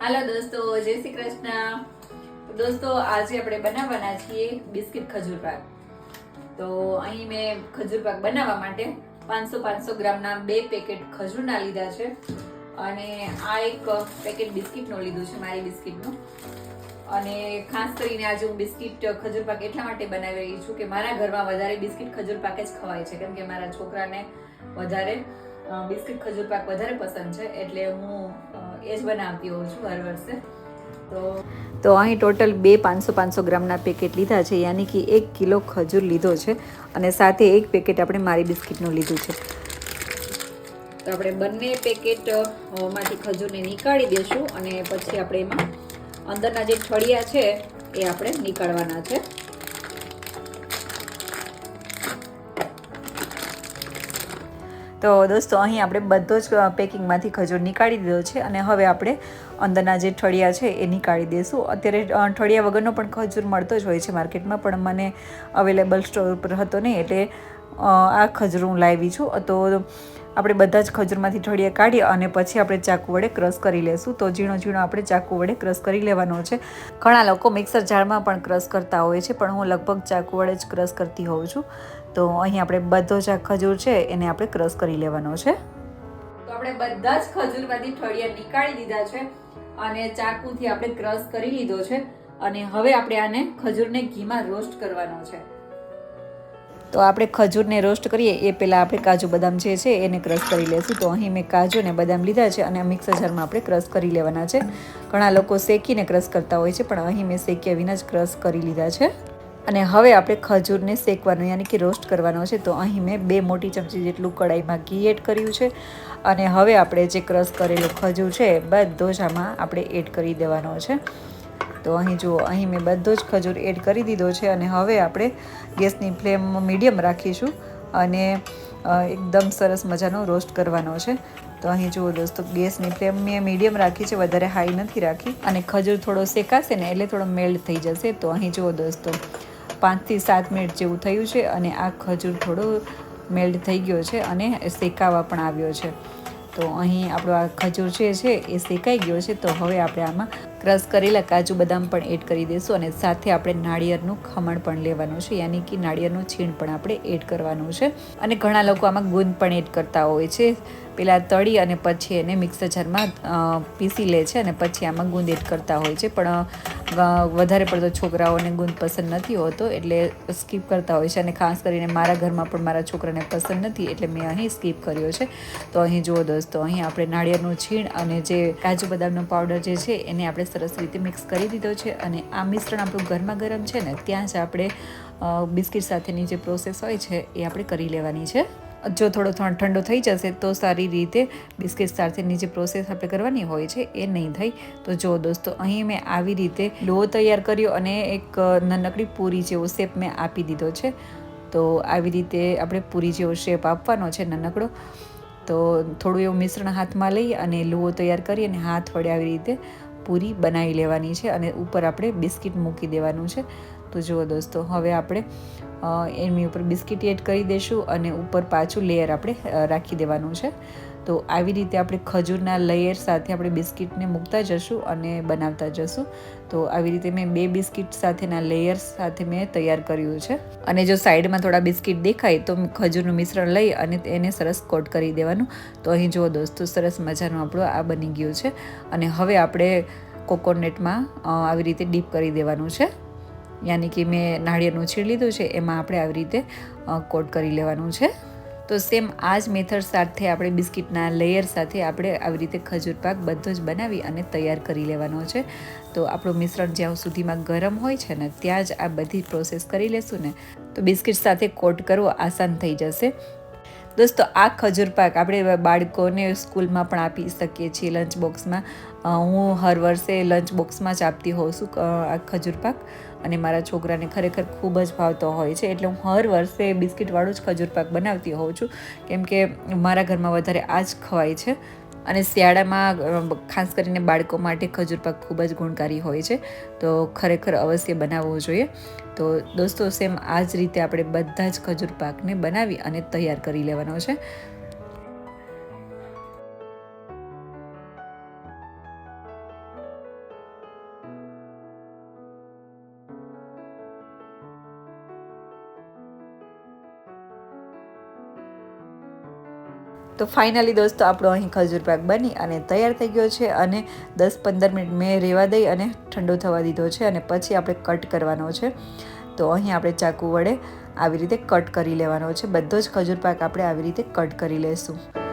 હાલો દોસ્તો, જય શ્રી કૃષ્ણ. દોસ્તો, આજે આપણે બનાવવાના છીએ બિસ્કિટ ખજૂર પાક. તો અહીં મેં ખજૂર પાક બનાવવા માટે પાંચસો પાંચસો ગ્રામના બે પેકેટ ખજૂરના લીધા છે. અને આ એક પેકેટ બિસ્કિટનું લીધું છે, મારી બિસ્કિટનું. અને ખાસ કરીને આજે હું બિસ્કિટ, ખજૂર પાક એટલા માટે બનાવી રહી છું કે મારા ઘરમાં વધારે બિસ્કિટ ખજૂર પાક જ ખવાય છે. કેમ કે મારા છોકરાને વધારે બિસ્કિટ ખજૂર પાક વધારે પસંદ છે. એટલે હું એ જ બનાવતી હોઉં છું હર વર્ષે. તો તો અહીં ટોટલ બે પાંચસો પાંચસો ગ્રામના પેકેટ લીધા છે. યાની કે એક કિલો ખજૂર લીધો છે અને સાથે એક પેકેટ આપણે મારી બિસ્કિટનું લીધું છે. તો આપણે બંને પેકેટમાંથી ખજૂરને નીકાળી દેશું અને પછી આપણે એમાં અંદરના જે ઠળિયા છે એ આપણે નીકાળવાના છે. તો દોસ્તો, અહીં આપણે બધો જ પેકિંગમાંથી ખજૂર નીકાળી દીધો છે અને હવે આપણે અંદરના જે ઠળિયા છે એ નીકાળી દઈશું. અત્યારે ઠળિયા વગરનો પણ ખજૂર મળતો જ હોય છે માર્કેટમાં, પણ મને અવેલેબલ સ્ટોર ઉપર હતો નહીં, એટલે આ ખજૂર હું લાવી છું. તો આપણે બધા જ ખજૂરમાંથી ઠળિયા કાઢી અને પછી આપણે ચાકુ વડે ક્રશ કરી લેશું. તો ઝીણો ઝીણો આપણે ચાકુ વડે ક્રશ કરી લેવાનો છે. ઘણા લોકો મિક્સર જારમાં પણ ક્રશ કરતા હોય છે, પણ હું લગભગ ચાકુ વડે જ ક્રશ કરતી હોઉં છું. તો અહીં આપણે બધો જ ખજૂર છે, એને આપણે ક્રશ કરી લેવાનો છે. તો આપણે બધા જ ખજૂરમાંથી ઠળિયા નીકાળી દીધા છે અને ચાકુથી આપણે ક્રશ કરી લીધો છે અને હવે આપણે આને ખજૂરને ઘીમાં રોસ્ટ કરવાનો છે. તો આપણે ખજૂરને રોસ્ટ કરીએ, એ પહેલાં આપણે કાજુ બદામ જે છે એને ક્રશ કરી લેશું. તો અહીં મેં કાજુ અને બદામ લીધા છે અને મિક્સર જારમાં આપણે ક્રશ કરી લેવાના છે. ઘણા લોકો શેકીને ક્રશ કરતા હોય છે, પણ અહીં મેં શેક્યા વિના જ ક્રશ કરી લીધા છે. અને હવે આપણે ખજૂરને શેકવાનું, યાની કે રોસ્ટ કરવાનો છે, તો અહીં મેં બે મોટી ચમચી જેટલું કડાઈમાં ઘી એડ કર્યું છે. અને હવે આપણે જે ક્રશ કરેલો ખજૂર છે બધો જ આમાં આપણે એડ કરી દેવાનો છે. તો અહીં જુઓ, અહીં મેં બધો જ ખજૂર એડ કરી દીધો છે અને હવે આપણે ગેસની ફ્લેમ મીડિયમ રાખીશું અને એકદમ સરસ મજાનો રોસ્ટ કરવાનો છે. તો અહીં જુઓ દોસ્તો, ગેસની ફ્લેમ મેં મીડિયમ રાખી છે, વધારે હાઈ નથી રાખી. અને ખજૂર થોડો શેકાશે ને, એટલે થોડો મેલ્ટ થઈ જશે. તો અહીં જુઓ દોસ્તો પાંચથી સાત મિનિટ જેવું થયું છે અને આ ખજૂર થોડો મેલ્ટ થઈ ગયો છે અને શેકાવા પણ આવ્યો છે. તો અહીં આપણો આ ખજૂર જે છે એ શેકાઈ ગયો છે. તો હવે આપણે આમાં ક્રશ કરેલા કાજુ બદામ પણ એડ કરી દઈશું અને સાથે આપણે નાળિયેરનું ખમણ પણ લેવાનું છે. યાની કે નાળિયેરનું છીણ પણ આપણે એડ કરવાનું છે. અને ઘણા લોકો આમાં ગુંદ પણ એડ કરતા હોય છે. પેલા તળી અને પછી એને મિક્સર જારમાં પીસી લે છે અને પછી આમાં ગુંદ એડ કરતા હોય છે. પણ વધારે પડતો છોકરાઓને ગુંદ પસંદ નથી હોતો, એટલે સ્કીપ કરતા હોય છે. અને ખાસ કરીને મારા ઘરમાં પણ મારા છોકરાને પસંદ નથી, એટલે મેં અહીં સ્કીપ કર્યો છે. તો અહીં જુઓ દોસ્તો, અહીં આપણે નાળિયેરનું છીણ અને જે કાજુ બદામનો પાવડર જે છે, એને આપણે સરસ રીતે મિક્સ કરી દીધો છે. અને આ મિશ્રણ આપણું ગરમા ગરમ છે ને, ત્યાં જ આપણે બિસ્કિટ સાથેની જે પ્રોસેસ હોય છે, એ આપણે કરી લેવાની છે. જો થોડો ઠંડો થઈ જશે તો સારી રીતે બિસ્કિટ સાથેની જે પ્રોસેસ આપણે કરવાની હોય છે એ નહીં થઈ. તો જો દોસ્તો, અહીં મેં આવી રીતે લોહો તૈયાર કર્યો અને એક નાનકડી પૂરી જેવો શેપ મેં આપી દીધો છે. તો આવી રીતે આપણે પૂરી જેવો શેપ આપવાનો છે નાનકડો. તો થોડું એવું મિશ્રણ હાથમાં લઈ અને લોહો તૈયાર કરી અને હાથ વડે આવી રીતે પૂરી બનાવી લેવાની છે અને ઉપર આપણે બિસ્કિટ મૂકી દેવાનું છે. તો જુઓ દોસ્તો, હવે આપણે એની ઉપર બિસ્કિટ એડ કરી દઈશું અને ઉપર પાછું લેયર આપણે રાખી દેવાનું છે. તો આવી રીતે આપણે ખજૂરના લેયર સાથે આપણે બિસ્કિટને મૂકતા જશું અને બનાવતા જશું. તો આવી રીતે મેં બે બિસ્કિટ સાથેના લેયર સાથે મેં તૈયાર કર્યું છે. અને જો સાઈડમાં થોડા બિસ્કિટ દેખાય તો ખજૂરનું મિશ્રણ લઈ અને એને સરસ કોટ કરી દેવાનું. તો અહીં જુઓ દોસ્તો, સરસ મજાનું આપણું આ બની ગયું છે. અને હવે આપણે કોકોનટમાં આવી રીતે ડીપ કરી દેવાનું છે. યાની કે મેં નાળિયેરનું છીણ લીધું છે, એમાં આપણે આવી રીતે કોટ કરી લેવાનું છે. તો સેમ આ જ મેથડ સાથે આપણે બિસ્કિટના લેયર સાથે આપણે આવી રીતે ખજૂર પાક બધો જ બનાવી અને તૈયાર કરી લેવાનો છે. તો આપણું મિશ્રણ જ્યાં સુધીમાં ગરમ હોય છે ને, ત્યાં જ આ બધી પ્રોસેસ કરી લેશું ને. તો બિસ્કિટ સાથે કોટ કરવો આસાન થઈ જશે. દોસ્તો, આ ખજૂર પાક આપણે બાળકોને સ્કૂલમાં પણ આપી શકીએ છીએ લંચ બોક્સમાં. હું હર વર્ષે લંચ બોક્સમાં જ આપતી હોઉં છું આ ખજૂર પાક. અને મારા છોકરાને ખરેખર ખૂબ જ ભાવતો હોય છે. એટલે હું હર વર્ષે બિસ્કિટવાળું જ ખજૂર પાક બનાવતી હોઉં છું. કેમ કે મારા ઘરમાં વધારે આ જ ખવાય છે. અને શિયાળામાં ખાસ કરીને બાળકો માટે ખજૂર પાક ખૂબ જ ગુણકારી હોય છે. તો ખરેખર અવશ્ય બનાવવો જોઈએ. તો દોસ્તો, સેમ આ જ રીતે આપણે બધા જ ખજૂર પાકને બનાવી અને તૈયાર કરી લેવાનો છે. તો ફાઇનલી દોસ્તો, આપણો અહીં ખજૂર પાક બની અને તૈયાર થઈ ગયો છે અને દસ પંદર મિનિટ મેં રેવા દઈ અને ઠંડો થવા દીધો છે અને પછી આપણે કટ કરવાનો છે. તો અહીં આપણે ચાકુ વડે આવી રીતે કટ કરી લેવાનો છે. બધો જ ખજૂર પાક આપણે આવી રીતે કટ કરી લઈશું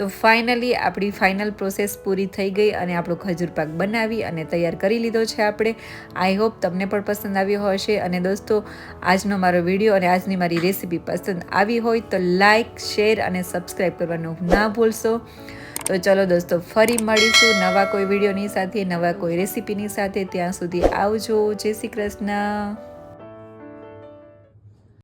તો ફાઇનલી આપણી ફાઇનલ પ્રોસેસ પૂરી થઈ ગઈ અને આપણો ખજૂર પાક બનાવી અને તૈયાર કરી લીધો છે આપણે. આઈ હોપ તમને પણ પસંદ આવ્યો હશે અને દોસ્તો, આજનો મારો વીડિયો અને આજની મારી રેસીપી પસંદ આવી હોય તો લાઇક શેર અને સબસ્ક્રાઈબ કરવાનું ના ભૂલશો. તો ચલો દોસ્તો, ફરી મળીશું નવા કોઈ વિડીયોની સાથે, નવા કોઈ રેસીપીની સાથે. ત્યાં સુધી આવજો. જય શ્રી કૃષ્ણ.